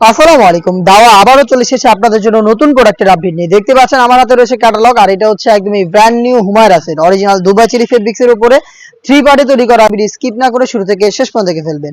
আসসালামু আলাইকুম। দাওয়া আবারও চলে এসেছে আপনাদের জন্য নতুন প্রোডাক্টের আপডেট নিয়ে। দেখতে পাচ্ছেন আমার হাতে রয়েছে ক্যাটালগ আর এটা হচ্ছে একদমই ব্র্যান্ড নিউ হুমায়রাসের অরিজিনাল দুবাই চেরি ফেব্রিক্স এর উপরে থ্রি পার্টে তৈরি করা আপনি স্কিপ না করে শুরু থেকে শেষ পর্যন্ত দেখে ফেলবেন।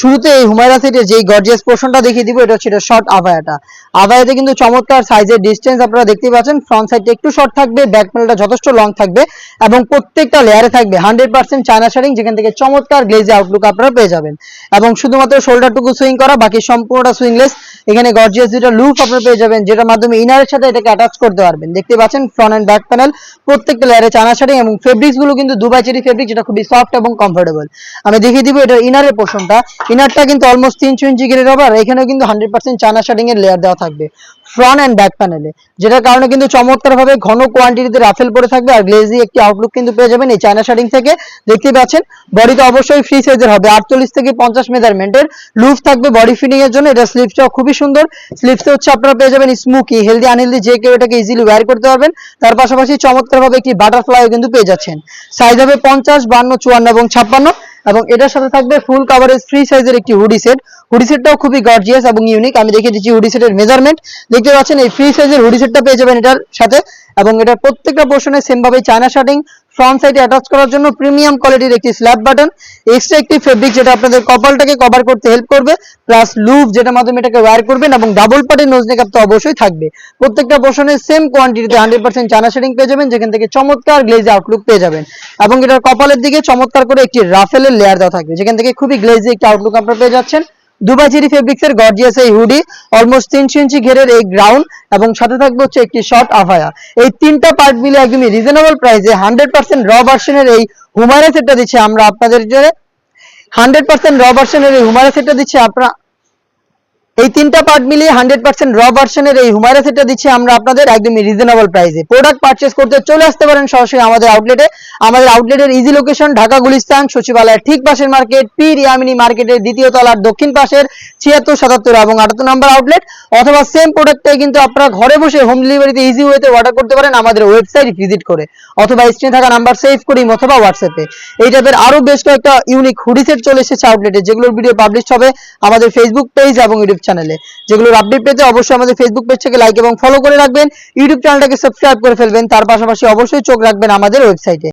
শুরুতে এই হুমায়রা সেটের যেই গর্জিয়াস পোর্শনটা দেখিয়ে দিব, এটা হচ্ছে এটা শর্ট আভায়াটা আভায়াতে কিন্তু চমৎকার সাইজের ডিস্টেন্স আপনারা দেখতেই পাচ্ছেন ফ্রন্ট সাইডটা একটু শর্ট থাকবে ব্যাক প্যানেলটা যথেষ্ট লং থাকবে, এবং প্রত্যেকটা লেয়ারে থাকবে হান্ড্রেড পার্সেন্ট চায়না শাড়িং যেখান থেকে চমৎকার গ্লেজি আউটলুক আপনারা পেয়ে যাবেন। এবং শুধুমাত্র শোল্ডারটুকু সুইং করা, বাকি সম্পূর্ণটা সুইংলেস এখানে গর্জিয়াস দুটো লুপ আপনারা পেয়ে যাবেন, যেটার মাধ্যমে ইনারের সাথে এটাকে অ্যাটাচ করতে পারবেন। দেখতে পাচ্ছেন ফ্রন্ট অ্যান্ড ব্যাক প্যানেল প্রত্যেকটা লেয়ারে চানা শাড়ি এবং ফেব্রিক্সগুলো কিন্তু দুবাই চেরি ফেব্রিক যেটা খুবই সফট এবং কমফোর্টেবল আমি দেখিয়ে দিব এটা ইনারের পোর্শনটা ইনারটা কিন্তু অলমোস্ট তিনশো ইঞ্চি গেলে রবার এখানেও কিন্তু হান্ড্রেড পার্সেন্ট চানা শাড়িং এর লেয়ার দেওয়া থাকবে। ফ্রন্ট এন্ড ব্যাক প্যানেলে যেটার কারণে কিন্তু চমৎকার ভাবে ঘন কোয়ান্টিটিতে রাফেল পরে থাকবে আর গ্লেজি একটি আউটলুক কিন্তু পেয়ে যাবেন এই চায়না শাড়িং থেকে। দেখতেই পাচ্ছেন বডিতে অবশ্যই ফ্রি সাইজের হবে। আটচল্লিশ থেকে পঞ্চাশ মেজারমেন্টের লুফ থাকবে বডি ফিটিং এর জন্য। এটা স্লিপসটাও খুবই সুন্দর। স্লিপসে হচ্ছে আপনারা পেয়ে যাবেন স্মুকি হেলদি আনহেলদি যে কেউ এটাকে ইজিলি ওয়্যার করতে পারবেন। তার পাশাপাশি চমৎকার ভাবে একটি বাটারফ্লাইও কিন্তু পেয়ে যাচ্ছেন। সাইজ হবে পঞ্চাশ, বান্ন, চুয়ান্ন এবং ছাপ্পান্ন। এবং এটার সাথে থাকবে ফুল কাভারেজ ফ্রি সাইজের একটি হুডি সেট হুডি সেটটাও খুবই গর্জিয়াস এবং ইউনিক আমি দেখিয়ে দিচ্ছি হুডি সেটের মেজারমেন্ট দেখতে পাচ্ছেন এই ফ্রি সাইজের হুডি সেটটা পেয়ে যাবেন এটার সাথে। এবং এটার প্রত্যেকটা পোর্শনে সেম ভাবে চায়না শার্টিং ফ্রন্ট সাইডে অ্যাটাচ করার জন্য প্রিমিয়াম কোয়ালিটির একটি স্ল্যাব বাটন এক্সট্রা একটি ফেব্রিক যেটা আপনাদের কপালটাকে কভার করতে হেল্প করবে প্লাস লুপ যেটার মাধ্যমে এটাকে ওয়্যার করবেন এবং ডাবল পার্টের নোজ মেকআপ তো অবশ্যই থাকবে। প্রত্যেকটা পোর্শনে সেম কোয়ান্টিটিতে হান্ড্রেড পার্সেন্ট চায়না শার্টিং পেয়ে যাবেন, যেখান থেকে চমৎকার গ্লেজি আউটলুক পেয়ে যাবেন। এবং এটার কপালের দিকে চমৎকার করে একটি রাফেলের লেয়ার দেওয়া থাকবে, যেখান থেকে খুবই গ্লেজি একটি আউটলুক আপনারা পেয়ে যাচ্ছেন। দুবাই চেরি ফেব্রিক্স এর গর্জিয়াস এই হুডি অলমোস্ট তিনশো ইঞ্চি ঘেরের এই গ্রাউন্ড এবং সাথে থাকবে হচ্ছে একটি শর্ট আভায়া এই তিনটা পার্ট মিলে একদমই রিজনেবল প্রাইসে হান্ড্রেড পার্সেন্ট র ভার্সনের এই হুমায়রা সেটটা দিচ্ছি আমরা আপনাদের জন্য। হান্ড্রেড পার্সেন্ট র ভার্সনের এই হুমায়রা সেটটা দিচ্ছি আপনারা এই তিনটা পার্ট মিলিয়ে হান্ড্রেড পার্সেন্ট র ভার্সনের এই হুমায়রা সেটটা দিচ্ছি আমরা আপনাদের একদমই রিজনেবল প্রাইসে প্রোডাক্ট পারচেস করতে চলে আসতে পারেন সরাসরি আমাদের আউটলেটে আমাদের আউটলেটের ইজি লোকেশন ঢাকা, গুলিস্তান, সচিবালয়ের ঠিক পাশের মার্কেট পি রিয়ামিনী মার্কেটের দ্বিতীয় তলার দক্ষিণ পাশের ছিয়াত্তর, সাতাত্তর এবং আটাত্তর নাম্বার আউটলেট অথবা সেম প্রোডাক্টটাই কিন্তু আপনারা ঘরে বসে হোম ডেলিভারিতে ইজি ওয়েতে অর্ডার করতে পারেন আমাদের ওয়েবসাইট ভিজিট করে। অথবা স্ক্রিনে থাকা নাম্বার সেভ করি অথবা হোয়াটসঅ্যাপে এই টাইপের আরও বেশ কয়েকটা ইউনিক হুডি সেট চলে এসেছে আউটলেটে যেগুলোর ভিডিও পাবলিশ হবে আমাদের ফেসবুক পেজ এবং ইউটিউব চ্যানেলে যেগুলোর আপডেট পেতে অবশ্যই আমাদের ফেসবুক পেজটাকে লাইক এবং ফলো করে রাখবেন। ইউটিউব চ্যানেলটাকে সাবস্ক্রাইব করে ফেলবেন। তার পাশাপাশি অবশ্যই চোখ রাখবেন আমাদের ওয়েবসাইটে